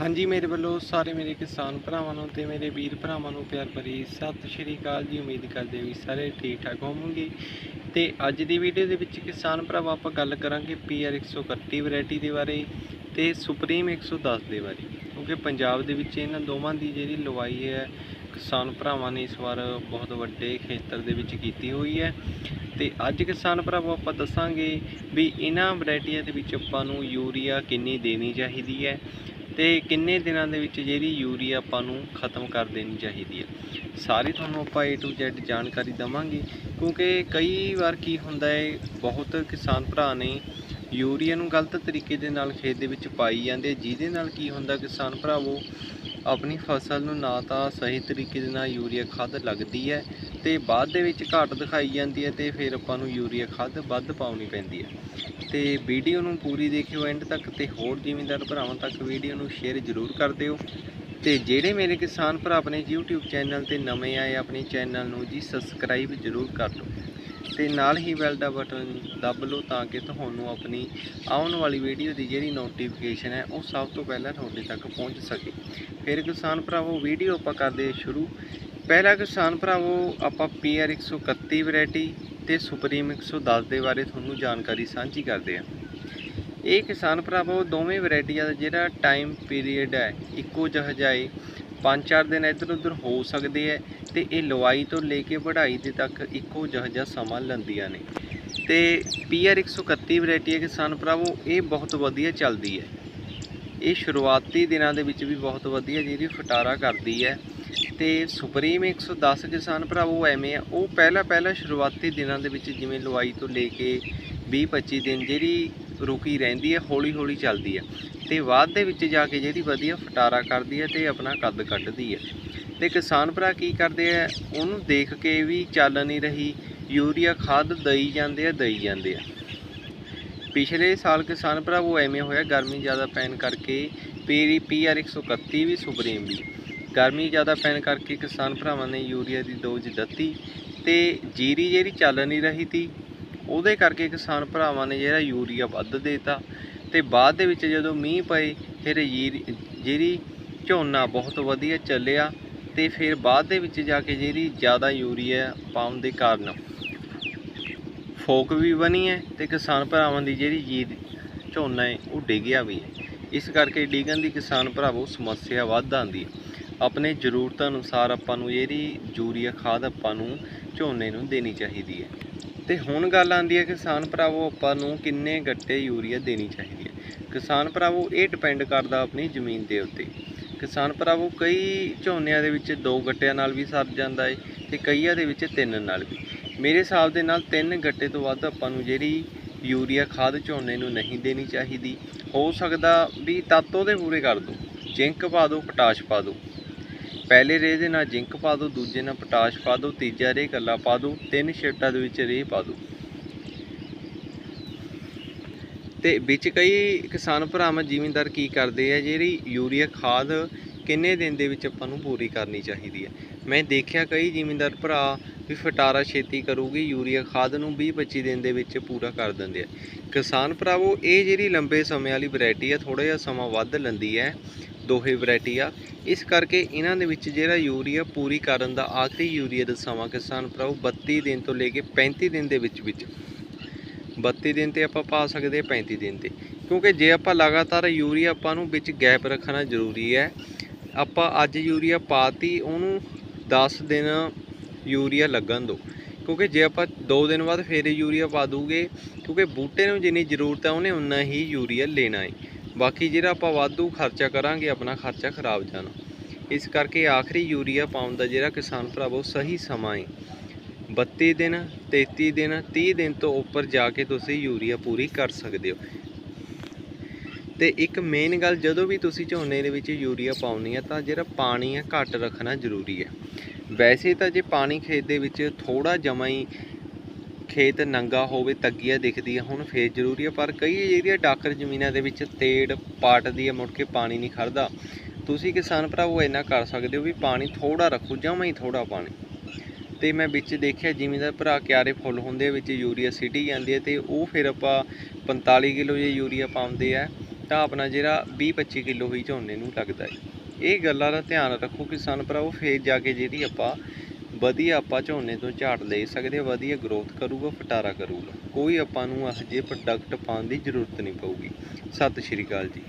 ਹਾਂਜੀ, ਮੇਰੇ ਵੱਲੋਂ ਸਾਰੇ ਮੇਰੇ ਕਿਸਾਨ ਭਰਾਵਾਂ ਨੂੰ ਤੇ ਮੇਰੇ ਵੀਰ ਭਰਾਵਾਂ ਨੂੰ ਪਿਆਰ ਭਰੀ ਸਤਿ ਸ਼੍ਰੀ ਅਕਾਲ ਜੀ। ਉਮੀਦ ਕਰਦੇ ਵੀ ਸਾਰੇ ਠੀਕ ਠਾਕ ਹੋਵੋਗੇ। ਤੇ ਅੱਜ ਦੀ ਵੀਡੀਓ ਦੇ ਵਿੱਚ ਕਿਸਾਨ ਭਰਾਵਾਂ ਆਪਾਂ ਗੱਲ ਕਰਾਂਗੇ PR 131 ਵੈਰਾਈਟੀ ਦੇ ਬਾਰੇ ਤੇ ਸੁਪਰੀਮ 110 ਦੇ ਬਾਰੇ। ਕਿਉਂਕਿ ਪੰਜਾਬ ਦੇ ਵਿੱਚ ਇਹਨਾਂ ਦੋਵਾਂ ਦੀ ਜਿਹੜੀ ਲਵਾਈ ਹੈ, ਕਿਸਾਨ ਭਰਾਵਾਂ ਨੇ ਇਸ ਵਾਰ ਬਹੁਤ ਵੱਡੇ ਖੇਤਰ ਦੇ ਵਿੱਚ ਕੀਤੀ ਹੋਈ ਹੈ। ਤੇ ਅੱਜ ਕਿਸਾਨ ਭਰਾਵੋ ਆਪਾਂ ਦੱਸਾਂਗੇ ਵੀ ਇਹਨਾਂ ਵੈਰਾਈਟੀਆਂ ਦੇ ਵਿੱਚ ਆਪਾਂ ਨੂੰ ਯੂਰੀਆ ਕਿੰਨੀ ਦੇਣੀ ਚਾਹੀਦੀ ਹੈ। ਤੇ ਕਿੰਨੇ ਦਿਨਾਂ ਦੇ ਵਿੱਚ ਜਿਹੜੀ ਯੂਰੀਆ ਆਪਾਂ ਨੂੰ ਖਤਮ ਕਰ ਦੇਣੀ ਚਾਹੀਦੀ ਹੈ? ਸਾਰੀ ਤੁਹਾਨੂੰ ਆਪਾਂ A to Z ਜਾਣਕਾਰੀ ਦਵਾਂਗੇ, ਕਿਉਂਕਿ ਕਈ ਵਾਰ ਕੀ ਹੁੰਦਾ ਹੈ, ਬਹੁਤ ਕਿਸਾਨ ਭਰਾ ਨੇ ਯੂਰੀਆ ਨੂੰ ਗਲਤ ਤਰੀਕੇ ਦੇ ਨਾਲ ਖੇਤ ਦੇ ਵਿੱਚ ਪਾਈ ਜਾਂਦੇ ਜਿਹਦੇ ਨਾਲ ਕੀ ਹੁੰਦਾ ਕਿਸਾਨ ਭਰਾਵੋ ਆਪਣੀ ਫਸਲ ਨੂੰ ਨਾ ਤਾਂ ਸਹੀ ਤਰੀਕੇ ਦੇ ਨਾਲ ਯੂਰੀਆ ਖਾਦ ਲੱਗਦੀ ਹੈ ਤੇ ਬਾਅਦ ਦੇ ਵਿੱਚ ਘਾਟ ਦਿਖਾਈ ਜਾਂਦੀ ਹੈ ਤੇ ਫਿਰ ਆਪਾਂ ਨੂੰ ਯੂਰੀਆ ਖਾਦ ਵੱਧ ਪਾਉਣੀ ਪੈਂਦੀ ਹੈ। ਤੇ ਵੀਡੀਓ ਨੂੰ ਪੂਰੀ ਦੇਖਿਓ ਐਂਡ ਤੱਕ ਤੇ ਹੋਰ ਜ਼ਿਮੀਂਦਾਰ ਭਰਾਵਾਂ ਤੱਕ ਵੀਡੀਓ ਨੂੰ ਸ਼ੇਅਰ ਜ਼ਰੂਰ ਕਰ ਦਿਓ। ਤੇ ਜਿਹੜੇ ਮੇਰੇ ਕਿਸਾਨ ਭਰਾ ਆਪਣੇ YouTube ਚੈਨਲ ਤੇ ਨਵੇਂ ਆਏ ਆਪਣੇ ਚੈਨਲ ਨੂੰ ਜੀ ਸਬਸਕ੍ਰਾਈਬ ਜ਼ਰੂਰ ਕਰ ਲਓ ਤੇ ਨਾਲ ਹੀ ਬੈਲ ਦਾ ਬਟਨ ਦੱਬ ਲਓ ਤਾਂ ਕਿ ਤੁਹਾਨੂੰ ਆਪਣੀ ਆਉਣ ਵਾਲੀ ਵੀਡੀਓ ਦੀ ਜਿਹੜੀ ਨੋਟੀਫਿਕੇਸ਼ਨ ਹੈ, ਉਹ ਸਭ ਤੋਂ ਪਹਿਲਾਂ ਤੁਹਾਡੇ ਤੱਕ ਪਹੁੰਚ ਸਕੇ। ਫਿਰ ਕਿਸਾਨ ਭਰਾਵੋ ਵੀਡੀਓ ਆਪਾਂ ਕਰਦੇ ਸ਼ੁਰੂ। ਪਹਿਲਾ ਕਿਸਾਨ ਭਰਾਵੋ, ਆਪਾਂ PR 131 ਵੈਰਾਈਟੀ ਤੇ ਸੁਪਰੀਮ 110 ਦੇ ਬਾਰੇ ਤੁਹਾਨੂੰ ਜਾਣਕਾਰੀ ਸਾਂਝੀ ਕਰਦੇ ਹਾਂ। ਇਹ ਕਿਸਾਨ ਭਰਾਵੋ, ਦੋਵੇਂ ਵੈਰਾਈਟੀਆਂ ਦਾ ਜਿਹੜਾ ਟਾਈਮ ਪੀਰੀਅਡ ਹੈ, ਇੱਕੋ ਜਿਹਾ ਜਾਏ। ਪੰਜ ਚਾਰ ਦਿਨ ਇੱਧਰ ਉੱਧਰ ਹੋ ਸਕਦੇ ਹੈ ਤੇ ਇਹ ਲਵਾਈ ਤੋਂ ਲੈ ਕੇ ਵਢਾਈ ਦੇ ਤੱਕ ਇੱਕੋ ਜਿਹਾ ਜਿਹਾ ਸਮਾਂ ਲੈਂਦੀਆਂ ਨੇ। ਤੇ PR 131 ਵੈਰਾਈਟੀ ਹੈ ਕਿਸਾਨ ਭਰਾਵੋ, ਇਹ ਬਹੁਤ ਵਧੀਆ ਚੱਲਦੀ ਹੈ ਇਹ ਸ਼ੁਰੂਆਤੀ ਦਿਨਾਂ ਦੇ ਵਿੱਚ ਵੀ ਬਹੁਤ ਵਧੀਆ ਜਿਹਦੀ ਫਟਾਰਾ ਕਰਦੀ ਹੈ ਤੇ ਸੁਪਰੀਮ 110 ਕਿਸਾਨ ਭਰਾਵੋ ਐਵੇਂ ਆ, ਉਹ ਪਹਿਲਾ ਪਹਿਲਾ ਸ਼ੁਰੂਆਤੀ ਦਿਨਾਂ ਦੇ ਵਿੱਚ ਜਿਵੇਂ ਲਵਾਈ ਤੋਂ ਲੈ ਕੇ 20 25 ਦਿਨ ਜਿਹੜੀ ਰੁਕੀ ਰਹਿੰਦੀ ਹੈ ਹੌਲੀ ਹੌਲੀ ਚੱਲਦੀ ਹੈ ਤੇ ਬਾਅਦ ਦੇ ਵਿੱਚ ਜਾ ਕੇ ਜਿਹੜੀ ਵਧੀਆ ਫਟਾਰਾ ਕਰਦੀ ਹੈ ਤੇ ਆਪਣਾ ਕੱਦ ਕੱਢਦੀ ਹੈ। ਤੇ ਕਿਸਾਨ ਭਰਾ ਕੀ ਕਰਦੇ ਆ, ਉਹਨੂੰ ਦੇਖ ਕੇ ਵੀ ਚੱਲ ਨਹੀਂ ਰਹੀ, ਯੂਰੀਆ ਖਾਦ ਦਈ ਜਾਂਦੇ ਆ, ਦਈ ਜਾਂਦੇ ਆ। ਪਿਛਲੇ ਸਾਲ ਕਿਸਾਨ ਭਰਾ ਉਹ ਐਵੇਂ ਹੋਇਆ, ਗਰਮੀ ਜ਼ਿਆਦਾ ਪੈਣ ਕਰਕੇ ਪੀਰੀ ਪੀਆਰ 131 ਵੀ ਸੁਪਰੀਮ ਵੀ। ਗਰਮੀ ਜ਼ਿਆਦਾ ਪੈਣ ਕਰਕੇ ਕਿਸਾਨ ਭਰਾਵਾਂ ਨੇ ਯੂਰੀਆ ਦੀ ਡੋਜ਼ ਦਿੱਤੀ ਤੇ ਜੀਰੀ ਜਿਹੜੀ ਚੱਲ ਨਹੀਂ ਰਹੀ ਤੀ ਉਹਦੇ ਕਰਕੇ ਕਿਸਾਨ ਭਰਾਵਾਂ ਨੇ ਜਿਹੜਾ ਯੂਰੀਆ ਵੱਧ ਦੇਤਾ ਤੇ ਬਾਅਦ ਦੇ ਵਿੱਚ ਜਦੋਂ ਮੀਂਹ ਪਏ, ਫਿਰ ਜੀਰੀ ਜਿਹੜੀ ਝੋਨਾ ਬਹੁਤ ਵਧੀਆ ਚੱਲਿਆ ਤੇ ਫਿਰ ਬਾਅਦ ਦੇ ਵਿੱਚ ਜਾ ਕੇ ਜਿਹੜੀ ਜ਼ਿਆਦਾ ਯੂਰੀਆ ਪਾਉਣ ਦੇ ਕਾਰਨ ਫੋਕ ਵੀ ਬਣੀ ਹੈ ਤੇ ਕਿਸਾਨ ਭਰਾਵਾਂ ਦੀ ਜਿਹੜੀ ਜੀਰ ਝੋਨਾ ਹੈ, ਉਹ ਡਿੱਗਿਆ ਵੀ ਹੈ। ਇਸ ਕਰਕੇ ਡਿੱਗਣ ਦੀ ਕਿਸਾਨ ਭਰਾਵੋ ਸਮੱਸਿਆ ਵੱਧ ਆਉਂਦੀ ਹੈ। ਆਪਣੇ ਜ਼ਰੂਰਤਾਂ ਅਨੁਸਾਰ ਆਪਾਂ ਨੂੰ ਜਿਹੜੀ ਯੂਰੀਆ ਖਾਦ ਆਪਾਂ ਨੂੰ ਝੋਨੇ ਨੂੰ ਦੇਣੀ ਚਾਹੀਦੀ ਹੈ। ਤੇ ਹੁਣ ਗੱਲ ਆਉਂਦੀ ਹੈ ਕਿਸਾਨ ਭਰਾਵੋ, ਆਪਾਂ ਨੂੰ ਕਿੰਨੇ ਗੱਟੇ ਯੂਰੀਆ ਦੇਣੀ ਚਾਹੀਦੀ ਹੈ। ਕਿਸਾਨ ਭਰਾਵੋ, ਇਹ ਡਿਪੈਂਡ ਕਰਦਾ ਆਪਣੀ ਜ਼ਮੀਨ ਦੇ ਉੱਤੇ। ਕਿਸਾਨ ਭਰਾਵੋ, ਕਈ ਝੋਨਿਆਂ ਦੇ ਵਿੱਚ ਦੋ ਗੱਟਿਆਂ ਨਾਲ ਵੀ ਸਰ ਜਾਂਦਾ ਹੈ ਤੇ ਕਈਆਂ ਦੇ ਵਿੱਚ ਤਿੰਨ ਨਾਲ ਵੀ। ਮੇਰੇ ਹਿਸਾਬ ਦੇ ਨਾਲ ਤਿੰਨ ਗੱਟੇ ਤੋਂ ਵੱਧ ਆਪਾਂ ਨੂੰ ਜਿਹੜੀ ਯੂਰੀਆ ਖਾਦ ਝੋਨੇ ਨੂੰ ਨਹੀਂ ਦੇਣੀ ਚਾਹੀਦੀ। ਹੋ ਸਕਦਾ ਵੀ ਤੱਤ ਉਹਦੇ ਪੂਰੇ ਕਰ ਦਿਓ ਜ਼ਿੰਕ ਪਾ ਦਿਓ ਪੋਟਾਸ਼ ਪਾ ਦਿਓ ਪਹਿਲੇ ਰੇਹ ਦੇ ਨਾਲ ਜ਼ਿੰਕ ਪਾ ਦਿਓ ਦੂਜੇ ਨਾਲ ਪੋਟਾਸ਼ ਪਾ ਦਿਓ ਤੀਜਾ ਰੇਹ ਇਕੱਲਾ ਪਾ ਦਿਓ ਤਿੰਨ ਸ਼ਿਫਟਾਂ ਦੇ ਵਿੱਚ ਰੇਹ ਪਾ ਦਿਓ ਤੇ ਵਿੱਚ ਕਈ ਕਿਸਾਨ ਭਰਾਵਾਂ, ਜ਼ਿਮੀਂਦਾਰ ਕੀ ਕਰਦੇ ਆ, ਜਿਹੜੀ ਯੂਰੀਆ ਖਾਦ ਕਿੰਨੇ ਦਿਨ ਦੇ ਵਿੱਚ ਆਪਾਂ ਨੂੰ ਪੂਰੀ ਕਰਨੀ ਚਾਹੀਦੀ ਹੈ ਮੈਂ ਦੇਖਿਆ ਕਈ ਜ਼ਿਮੀਂਦਾਰ ਭਰਾ ਵੀ ਫਟਾਰਾ ਛੇਤੀ ਕਰੂਗੀ, ਯੂਰੀਆ ਖਾਦ ਨੂੰ 20 25 ਦਿਨ ਦੇ ਵਿੱਚ ਪੂਰਾ ਕਰ ਦਿੰਦੇ ਆ। ਕਿਸਾਨ ਭਰਾਵੋ, ਇਹ ਜਿਹੜੀ ਲੰਬੇ ਸਮੇਂ ਵਾਲੀ ਵੈਰਾਈਟੀ ਆ ਥੋੜਾ ਜਿਹਾ ਸਮਾਂ ਵੱਧ ਲੈਂਦੀ ਹੈ। ਦੋਹੇ ਵੈਰਾਈਟੀ ਆ। ਇਸ ਕਰਕੇ ਇਹਨਾਂ ਦੇ ਵਿੱਚ ਜਿਹੜਾ ਯੂਰੀਆ ਪੂਰੀ ਕਰਨ ਦਾ ਆਖਰੀ ਯੂਰੀਆ ਦਾ ਸਮਾਂ ਕਿਸਾਨ ਭਰਾਵੋ 32 ਦਿਨ ਤੋਂ ਲੈ ਕੇ 35 ਦਿਨ ਦੇ ਵਿੱਚ ਵਿੱਚ। 32 ਦਿਨ ਤੇ ਆਪਾਂ ਪਾ ਸਕਦੇ ਹਾਂ 35 ਦਿਨ ਤੇ। ਕਿਉਂਕਿ ਜੇ ਆਪਾਂ ਲਗਾਤਾਰ ਯੂਰੀਆ ਆਪਾਂ ਨੂੰ ਵਿੱਚ ਗੈਪ ਰੱਖਣਾ ਜ਼ਰੂਰੀ ਹੈ। ਆਪਾਂ ਅੱਜ ਯੂਰੀਆ ਪਾਤੀ, ਉਹਨੂੰ 10 ਦਿਨ ਯੂਰੀਆ ਲੱਗਣ ਦਿਓ ਕਿਉਂਕਿ ਜੇ ਆਪਾਂ 2 ਦਿਨ ਬਾਅਦ ਫੇਰ ਯੂਰੀਆ ਪਾ ਦੂਗੇ, ਕਿਉਂਕਿ ਬੂਟੇ ਨੂੰ ਜਿੰਨੀ ਜ਼ਰੂਰਤ ਹੈ ਉਹਨੇ ਉਨਾ ਹੀ ਯੂਰੀਆ ਲੈਣਾ ਹੈ ਬਾਕੀ ਜਿਹੜਾ ਆਪਾਂ ਵਾਧੂ ਖਰਚਾ ਕਰਾਂਗੇ, ਆਪਣਾ ਖਰਚਾ ਖਰਾਬ ਜਾਣਾ। ਇਸ ਕਰਕੇ ਆਖਰੀ ਯੂਰੀਆ ਪਾਉਣ ਦਾ ਜਿਹੜਾ ਕਿਸਾਨ ਭਰਾਵੋ, ਸਹੀ ਸਮਾਂ ਹੈ 32 ਦਿਨ 33 ਦਿਨ 30 ਦਿਨ ਤੋਂ ਉੱਪਰ ਜਾ ਕੇ ਤੁਸੀਂ ਯੂਰੀਆ ਪੂਰੀ ਕਰ ਸਕਦੇ ਹੋ। ਤੇ ਇੱਕ ਮੇਨ ਗੱਲ, ਜਦੋਂ ਵੀ ਤੁਸੀਂ ਝੋਨੇ ਦੇ ਵਿੱਚ ਯੂਰੀਆ ਪਾਉਣੀ ਹੈ ਤਾਂ ਜਿਹੜਾ ਪਾਣੀ ਹੈ ਘੱਟ ਰੱਖਣਾ ਜ਼ਰੂਰੀ ਹੈ ਵੈਸੇ ਤਾਂ ਜੇ ਪਾਣੀ ਖੇਤ ਦੇ ਵਿੱਚ ਥੋੜਾ ਜਮਾ ਹੀ ਖੇਤ ਨੰਗਾ ਹੋਵੇ, ਤੱਗੀਆ ਦਿਖਦੀ ਹੈ ਹੁਣ, ਫੇਰ ਜ਼ਰੂਰੀ ਹੈ ਪਰ ਕਈ ਜਿਹੜੀਆਂ ਡਾਕਰ ਜ਼ਮੀਨਾਂ ਦੇ ਵਿੱਚ ਤੇੜ ਪਾਟਦੀ ਹੈ ਮੁੜ ਕੇ ਪਾਣੀ ਨਹੀਂ ਖੜਦਾ ਤੁਸੀਂ ਕਿਸਾਨ ਭਰਾਵੋ, ਇੰਨਾ ਕਰ ਸਕਦੇ ਹੋ ਵੀ ਪਾਣੀ ਥੋੜਾ ਰੱਖੋ, ਜਮਾ ਹੀ ਥੋੜਾ ਪਾਣੀ। ਤੇ ਮੈਂ ਵਿੱਚ ਦੇਖਿਆ, ਜ਼ਿਮੀਂਦਾਰ ਭਰਾ ਕਿਆਰੇ ਫੁੱਲ ਹੁੰਦੇ ਵਿੱਚ ਯੂਰੀਆ ਸਿਟੀ ਜਾਂਦੀ ਹੈ ਤੇ ਉਹ ਫਿਰ ਆਪਾਂ 45 ਕਿਲੋ ਜੇ ਯੂਰੀਆ ਪਾਉਂਦੇ ਆ, ਤਾਂ ਆਪਣਾ ਜਿਹੜਾ 20-25 ਕਿਲੋ ਹੀ ਝੋਨੇ ਨੂੰ ਲੱਗਦਾ ਹੈ। ਇਹ ਗੱਲਾਂ ਦਾ ਧਿਆਨ ਰੱਖੋ ਕਿਸਾਨ ਭਰਾਵੋ, ਫੇਰ ਜਾ ਕੇ ਜਿਹੜੀ ਆਪਾਂ ਵਧੀਆ ਆਪਾਂ ਝੋਨੇ ਤੋਂ ਝਾੜ ਲੈ ਸਕਦੇ ਹਾਂ, ਵਧੀਆ ਗਰੋਥ ਕਰੂਗਾ ਫਟਾਰਾ ਕਰੂਗਾ। ਕੋਈ ਆਪਾਂ ਨੂੰ ਇਹੋ ਜਿਹੇ ਪ੍ਰੋਡਕਟ ਪਾਉਣ ਦੀ ਜ਼ਰੂਰਤ ਨਹੀਂ ਪਊਗੀ। ਸਤਿ ਸ਼੍ਰੀ ਅਕਾਲ ਜੀ।